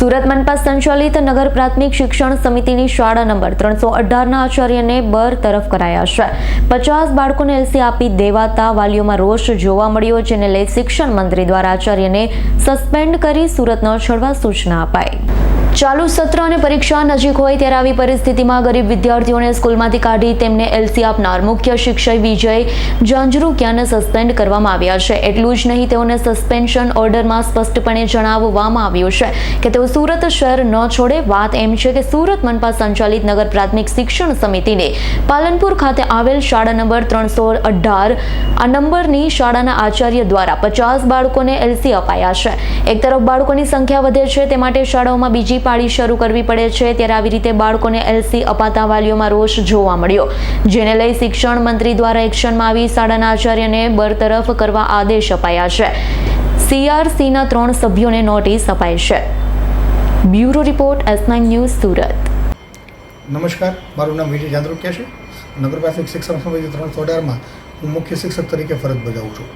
સુરત મનપા સંચાલિત નગર પ્રાથમિક શિક્ષણ સમિતિની શાળા નંબર ત્રણસો અઢારના આચાર્યને બર તરફ કરાયા છે. પચાસ બાળકોને એલસી આપી દેવાતા વાલીઓમાં રોષ જોવા મળ્યો, જેને લઈ શિક્ષણ મંત્રી દ્વારા આચાર્યને સસ્પેન્ડ કરી સુરત ન છોડવા સૂચના અપાઈ. ચાલુ સત્ર અને પરીક્ષા નજીક હોય ત્યારે આવી પરિસ્થિતિમાં ગરીબ વિદ્યાર્થીઓને સ્કૂલમાંથી કાઢી તેમને એલસી આપનાર મુખ્ય શિક્ષક વિજય જાંજરૂકિયાને સસ્પેન્ડ કરવામાં આવ્યા છે. એટલું જ નહીં, તેઓને સસ્પેન્શન ઓર્ડરમાં સ્પષ્ટપણે જણાવવામાં આવ્યું છે કે તેઓ સુરત શહેર ન છોડે. વાત એમ છે કે સુરત મનપા સંચાલિત નગર પ્રાથમિક શિક્ષણ સમિતિને પાલનપુર ખાતે આવેલ શાળા નંબર ત્રણસો અઢાર, આ નંબરની શાળાના આચાર્ય દ્વારા પચાસ બાળકોને એલસી અપાયા છે. એક તરફ બાળકોની સંખ્યા વધે છે, તે માટે શાળાઓમાં બીજી પાળી શરૂ કરવી પડે છે, ત્યારે આવી રીતે બાળકોને એલસી અપાતા વાલીઓમાં રોષ જોવા મળ્યો. જેને લઈ શિક્ષણ મંત્રી દ્વારા એક્શનમાં આવી શાળાના આચાર્યને બરતરફ કરવા આદેશ અપાયા છે. સીઆરસીના ત્રણ સભ્યોને નોટિસ અપાઈ છે. Bureau report S news Surat. નમસ્કાર, મારું નામ વિજય જાંદ્રુકિયા છે. નગર પ્રાથમિક શિક્ષણ સમિતિ ત્રણસો અઢારમાં હું મુખ્ય શિક્ષક તરીકે ફરજ બજાવું છું.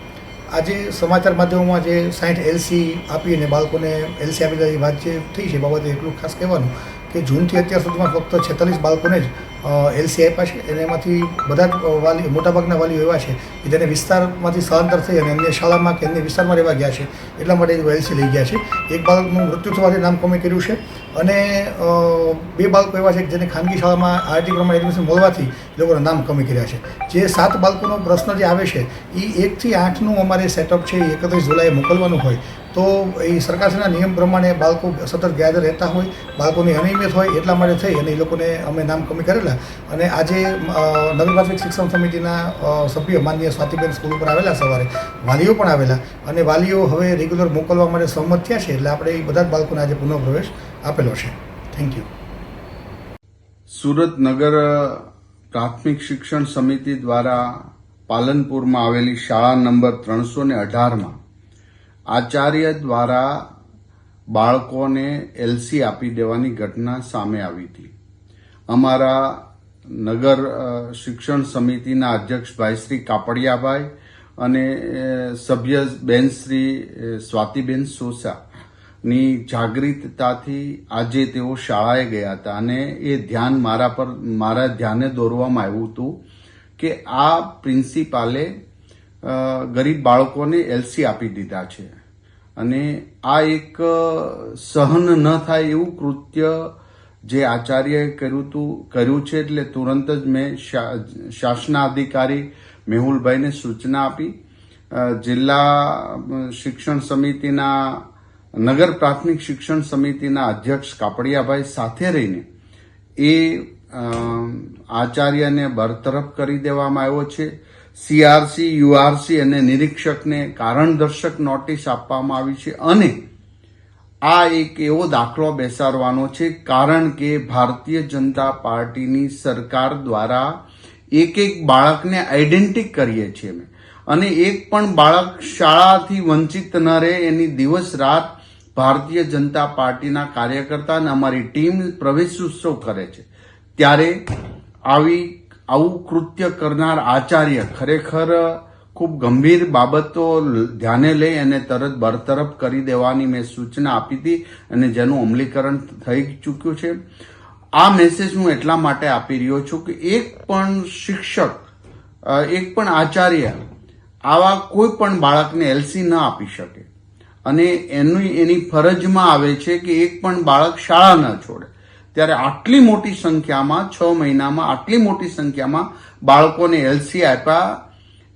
આજે સમાચાર માધ્યમોમાં જે સાઠ એલસી આપીને બાળકોને એલસી આપી વાત જે થઈ છે બાબતે એટલું ખાસ કહેવાનું. કે જૂનથી અત્યાર સુધીમાં ફક્ત છેતાલીસ બાળકોને જ એલસી આપ્યા છે. અને એમાંથી બધા જ વાલી, મોટાભાગના વાલીઓ એવા છે કે જેને વિસ્તારમાંથી સ્થળાંતર થઈ અને અન્ય શાળામાં કે અન્ય વિસ્તારમાં રહેવા ગયા છે. એટલા માટે એલસી લઈ ગયા છે. એક બાળકનું મૃત્યુ થવાથી નામ કમી કર્યું છે. અને બે બાળકો એવા છે કે જેને ખાનગી શાળામાં આરટી પ્રમાણે એડમિશન મળવાથી લોકોના નામ કમી કર્યા છે. જે સાત બાળકોનો પ્રશ્ન જે આવે છે એ એકથી આઠનું અમારે સેટઅપ છે એ એકત્રીસ જુલાઈએ મોકલવાનું હોય. તો એ સરકારશ્રીના નિયમ પ્રમાણે બાળકો સતત ગેરહાજર રહેતા હોય, બાળકોની અનિયમિત હોય, એટલા માટે થઈ અને એ લોકોને અમે નામ કમી કરેલા. અને આજે નવી પ્રાથમિક શિક્ષણ સમિતિના સભ્ય માન્ય સ્વાતિબેન સ્કૂલ ઉપર આવેલા સવારે. વાલીઓ પણ આવેલા. અને વાલીઓ હવે રેગ્યુલર મોકલવા માટે સહમત થયા છે, એટલે આપણે એ બધા જ બાળકોને આજે પુનઃપ્રવેશ આપેલો છે. થેન્ક યુ સુરત નગર પ્રાથમિક શિક્ષણ સમિતિ દ્વારા પાલનપુરમાં આવેલી શાળા નંબર ત્રણસો ને અઢારમાં આચાર્ય દ્વારા બાળકોને એલસી આપી દેવાની ઘટના સામે આવી હતી. અમારા નગર શિક્ષણ સમિતિના અધ્યક્ષ ભાઈ શ્રી કાપડિયાભાઈ અને સભ્ય બેન શ્રી સ્વાતિબેન સોસા ની જાગૃતતાથી આજે તેઓ શાળાએ ગયા હતા અને એ ધ્યાન મારા પર, મારા ધ્યાને દોરવામાં આવ્યું હતું કે આ પ્રિન્સિપાલે ગરીબ બાળકોને એલસી આપી દીધા છે. અને આ એક સહન ન થાય એવું કૃત્ય જે આચાર્યએ કર્યું હતું કર્યું છે એટલે તુરંત જ મેં શાસનાધિકારી મેહુલભાઈને સૂચના આપી. જિલ્લા શિક્ષણ સમિતિના, નગર પ્રાથમિક શિક્ષણ સમિતિના અધ્યક્ષ કાપડિયાભાઈ સાથે રહીને એ આચાર્યને બરતરફ કરી દેવામાં આવ્યો છે. સીઆરસી, યુઆરસી અને નિરીક્ષકને કારણદર્શક નોટિસ આપવામાં આવી છે અને આ એક એવો દાખલો બેસાડવાનો છે, કારણ કે ભારતીય જનતા પાર્ટીની સરકાર દ્વારા એક એક બાળકને આઈડેન્ટિક કરીએ છીએ અમે. અને એક પણ બાળક શાળાથી વંચિત ન રહે એની દિવસ રાત ભારતીય જનતા પાર્ટીના કાર્યકર્તા અને અમારી ટીમ પ્રવેશ ઉત્સવ કરે છે. ત્યારે આવી આવું કૃત્ય કરનાર આચાર્ય ખરેખર ખૂબ ગંભીર બાબતો ધ્યાને લઈ અને તરત બરતરફ કરી દેવાની મેં સૂચના આપી હતી અને જેનું અમલીકરણ થઈ ચૂક્યું છે. આ મેસેજ હું એટલા માટે આપી રહ્યો છું કે એક પણ શિક્ષક એક પણ આચાર્ય આવા કોઈ પણ બાળકને એલસી ન આપી શકે. અને એની એની ફરજમાં આવે છે કે એક પણ બાળક શાળા ન છોડે. ત્યારે આટલી મોટી સંખ્યામાં, છ મહિનામાં, આટલી મોટી સંખ્યામાં બાળકોને એલસી આપ્યા.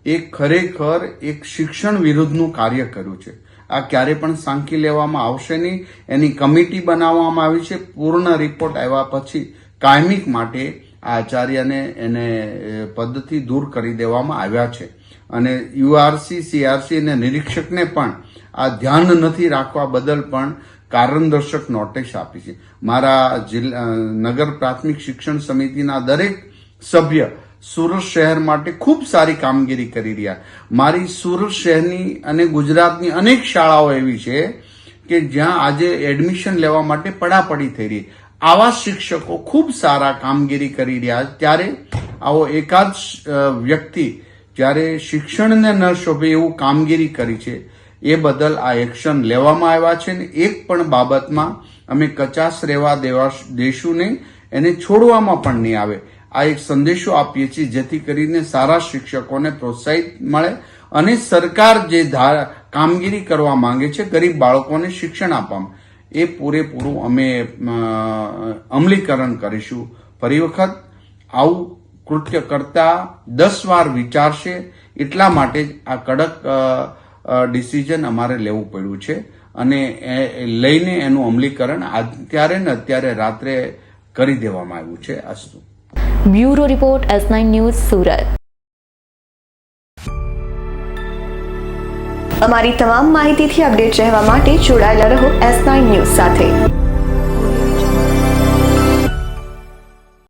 એ ખરેખર એક શિક્ષણ વિરુદ્ધનું કાર્ય કર્યું છે. આ ક્યારે પણ સાંકી લેવામાં આવશે નહીં. એની કમિટી બનાવવામાં આવી છે. પૂર્ણ રિપોર્ટ આવ્યા પછી કાયમિક માટે આચાર્યને એને પદથી દૂર કરી દેવામાં આવ્યા છે. અને યુઆરસી, સીઆરસી અને નિરીક્ષકને પણ આ ધ્યાન નથી રાખવા બદલ પણ કારણદર્શક નોટિસ આપી છે. મારા નગર પ્રાથમિક શિક્ષણ સમિતિના દરેક સભ્ય સુરત શહેર માટે ખૂબ સારી કામગીરી કરી રહ્યા. મારી સુરત શહેરની અને ગુજરાતની અનેક શાળાઓ એવી છે કે જ્યાં આજે એડમિશન લેવા માટે પડાપડી થઈ રહી. આવા શિક્ષકો ખૂબ સારા કામગીરી કરી રહ્યા ત્યારે આવો એકાદ વ્યક્તિ જ્યારે શિક્ષણને ન શોભે એવું કામગીરી કરી છે એ બદલ આ એક્શન લેવામાં આવ્યા છે ને એક પણ બાબતમાં અમે કચાશ રહેવા દેવા દેશું નહીં, એને છોડવામાં પણ નહીં આવે. આ એક સંદેશો આપીએ છીએ જેથી કરીને સારા શિક્ષકોને પ્રોત્સાહિત મળે અને સરકાર જે કામગીરી કરવા માંગે છે, ગરીબ બાળકોને શિક્ષણ આપવામાં એ પૂરેપૂરું અમે અમલીકરણ કરીશું. ફરી વખત આવું કૃત્ય કરતા દસ વાર વિચારશે એટલા માટે જ આ કડક ડિસિઝન અમારે લેવું પડ્યું છે. અને એ લઈને એનું અમલીકરણ અત્યારે ને અત્યારે રાત્રે કરી દેવામાં આવ્યું છે અસ્તુ. Bureau report S nine news Surat. અમારી તમામ માહિતીથી અપડેટ રહેવા માટે જોડાયેલા રહો એસ નાઇન ન્યૂઝ સાથે.